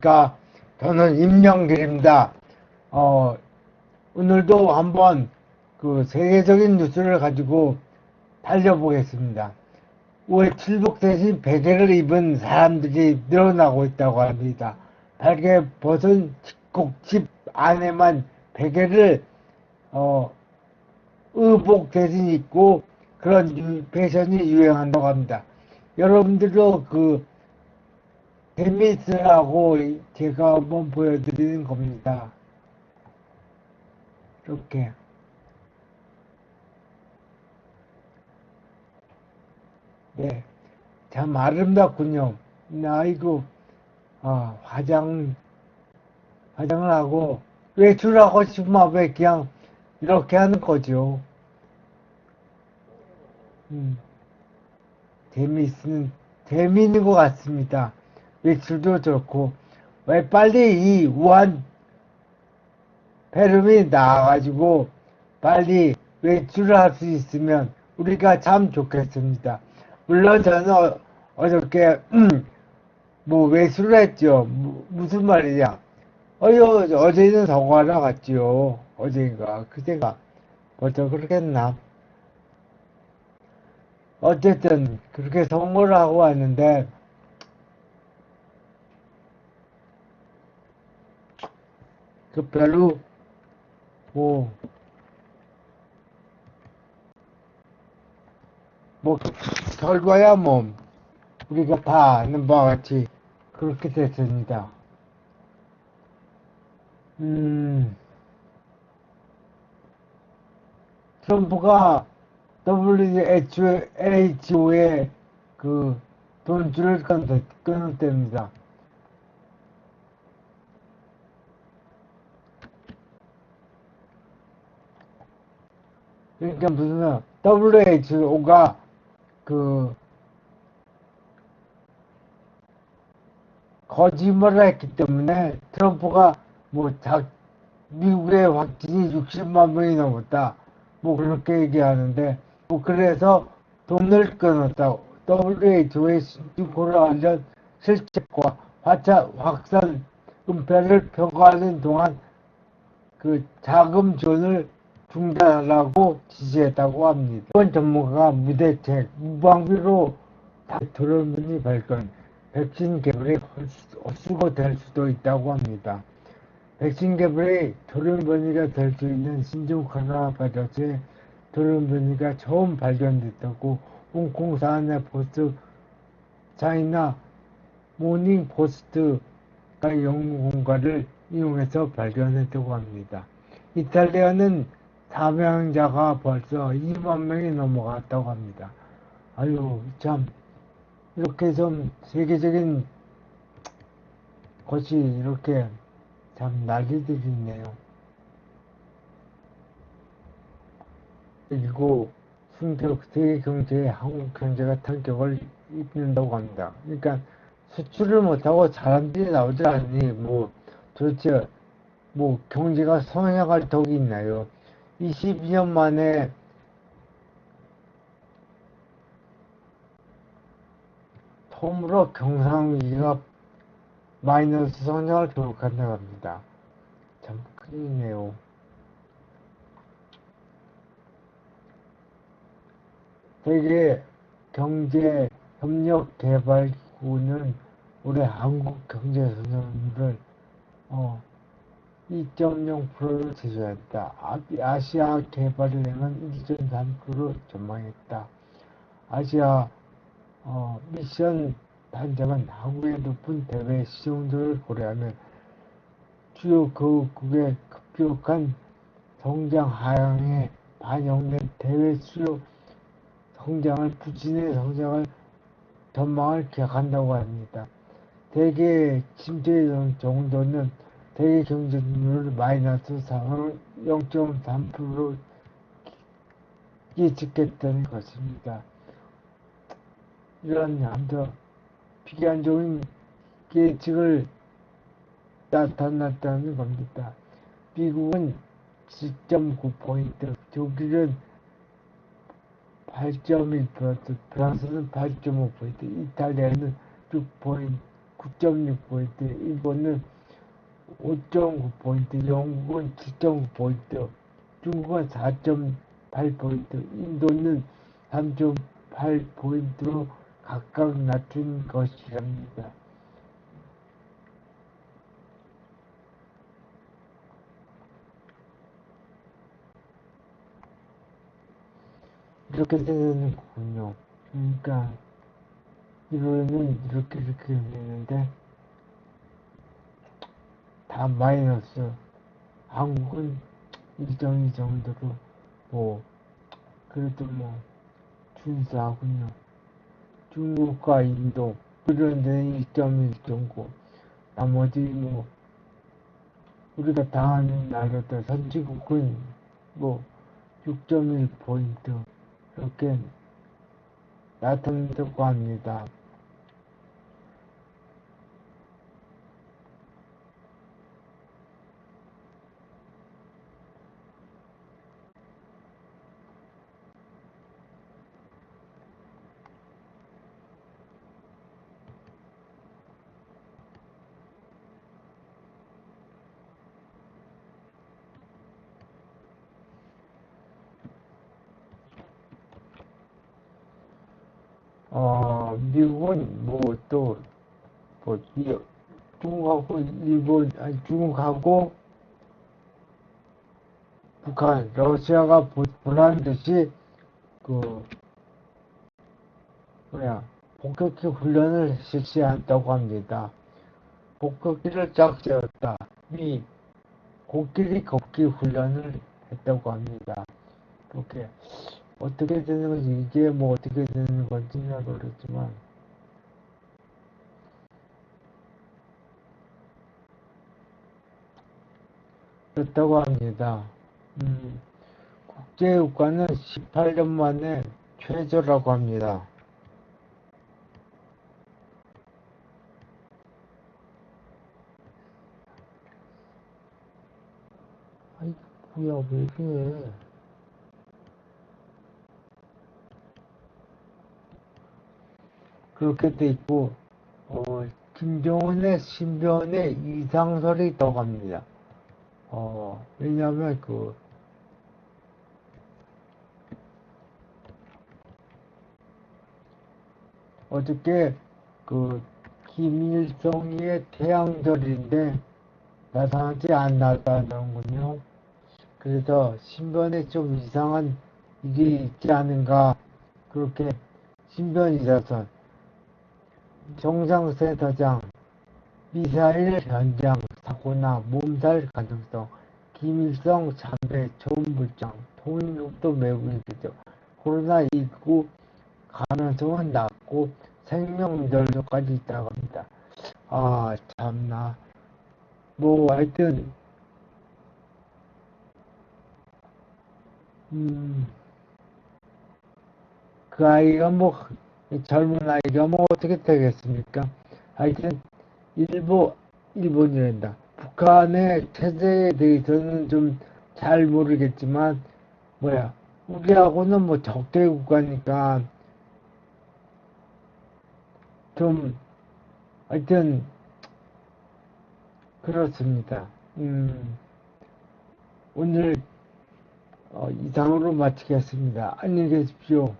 안녕하십니까. 저는 임영길입니다. 어, 오늘도 한번 그 세계적인 뉴스를 가지고 달려보겠습니다. 올 칠복 대신 베개를 입은 사람들이 늘어나고 있다고 합니다. 베개 벗은 꼭집 안에만 베개를 어, 의복 대신 입고 그런 유- 패션이 유행한다고 합니다. 여러분들도 그 재미있으라고 제가 한번 보여드리는 겁니다. 이렇게. 네. 참 아름답군요. 아이고, 아, 화장, 화장을 하고, 외출하고 싶으면 왜 그냥 이렇게 하는 거죠. 음, 재미있는, 재미있는 것 같습니다. 외출도 좋고, 왜 빨리 이 우한 폐렴이 나와가지고 빨리 외출을 할 수 있으면 우리가 참 좋겠습니다. 물론 저는 어, 어저께 음, 뭐 외출을 했죠. 무, 무슨 말이냐? 어여 어제는 성화라 갔지요. 어제인가 그제가 벌써 그렇겠나? 어쨌든 그렇게 선거를 하고 왔는데 그 별로 뭐, 뭐 결과야 뭐 우리가 다 아는 바와 같이 그렇게 됐습니다. 음, 트럼프가 WHO에 그 돈줄을 끊었, 끊었답니다. 그러니까 무슨 WHO가 그 거짓말을 했기 때문에 트럼프가 뭐 자, 미국의 확진이 60만 명이 넘었다. 뭐 그렇게 얘기하는데 뭐 그래서 돈을 끊었다. WHO의 신주코로나 관련 실책과 화차 확산 은폐를 평가하는 동안 그 자금 지원을 중단하라고 지시했다고 합니다. 이번 전문가가 무대책, 무방비로 다토론문이 발견, 백신 개발이 헛수고 될 수도 있다고 합니다. 백신 개발이 돌연변이가 될 수 있는 신종 코로나 바이러스의 돌연변이가 처음 발견됐다고 홍콩 사내 포스트 차이나 모닝 포스트가 연구 공과를 이용해서 발견했다고 합니다. 이탈리아는 사망자가 벌써 2만 명이 넘어갔다고 합니다. 아유, 참, 이렇게 좀 세계적인 것이 이렇게 참 난리들이 있네요. 그리고 승격 세계 경제에 한국 경제가 타격을 입는다고 합니다. 그러니까 수출을 못하고 사람들이 나오지 않니, 뭐, 도대체, 뭐, 경제가 성장할 덕이 있나요? 22년 만에 처음으로 경상위기가 마이너스 성장을 기록한다고 합니다. 참 큰일이네요. 세계 경제 협력 개발구는 올해 한국 경제 성장률을 어, 2.0%를 제시했다. 아- 아시아 개발은행은 1.3%를 전망했다. 아시아 어, 미션 단장은 한국의 높은 대외 시정도를 고려하면 주요 거국의 급격한 성장 하향에 반영된 대외 수요 성장을 부진의 성장을 전망을 기약한다고 합니다. 대개 침체 정도는 대개 경쟁률 마이너스 상을 0.3%로 예측했다는 것입니다. 이런 암더 비관적인 예측을 나타났다는 겁니다. 미국은 10.9포인트, 독일은 8.1%, 프랑스는 8.5포인트, 이탈리아는 6포인트, 9.6포인트, 일본은 5.9포인트, 영국은 7.9포인트, 중국은 4.8포인트, 인도는 3.8포인트로 각각 낮춘 것이랍니다. 이렇게 되는군요. 그러니까 이거는 이렇게 이렇게 되는데 다 마이너스. 한국은 일정 이 정도로 뭐 그래도 뭐 준수하군요. 중국과 인도 그런 데는 1.1 나머지 뭐 우리가 당하는 나라들 선진국은 뭐 6.1 포인트 이렇게 나타난다고 합니다. 어, 미국은 뭐 또, 뭐, 이- 중국하고 일본, 아니, 중국하고 북한, 러시아가 보- 보란 듯이, 그, 뭐야, 폭격기 훈련을 실시한다고 합니다. 폭격기를 짝 세웠다. 미, 코끼리 걷기 훈련을 했다고 합니다. 이렇게. 어떻게 되는 건지 이게 뭐 어떻게 되는 건지 는 모르겠지만 그렇다고 합니다. 음, 국제유가는 18년 만에 최저라고 합니다. 뭐야 왜 이래 그렇게 돼 있고, 어, 김정은의 신변에 이상설이 합니다. 어, 왜냐면 그, 어저께 그, 김일성의 태양절인데 나타나지 않았다는군요. 그래서 신변에 좀 이상한 일이 있지 않은가, 그렇게 신변이라서 정상센터장, 미사일 현장 사고나 몸살 가능성, 김일성 참배 초음불장, 통일국도 매우 일기죠. 코로나19 가능성은 낮고 생명 연료까지 있다고 합니다. 아, 참나. 뭐, 하여튼, 음, 그 아이가 뭐, 이 젊은 아이가 뭐 어떻게 되겠습니까? 하여튼, 일본, 일본이란다. 북한의 체제에 대해서는 좀 잘 모르겠지만, 뭐야, 우리하고는 뭐 적대 국가니까, 좀, 하여튼, 그렇습니다. 음, 오늘, 어, 이상으로 마치겠습니다. 안녕히 계십시오.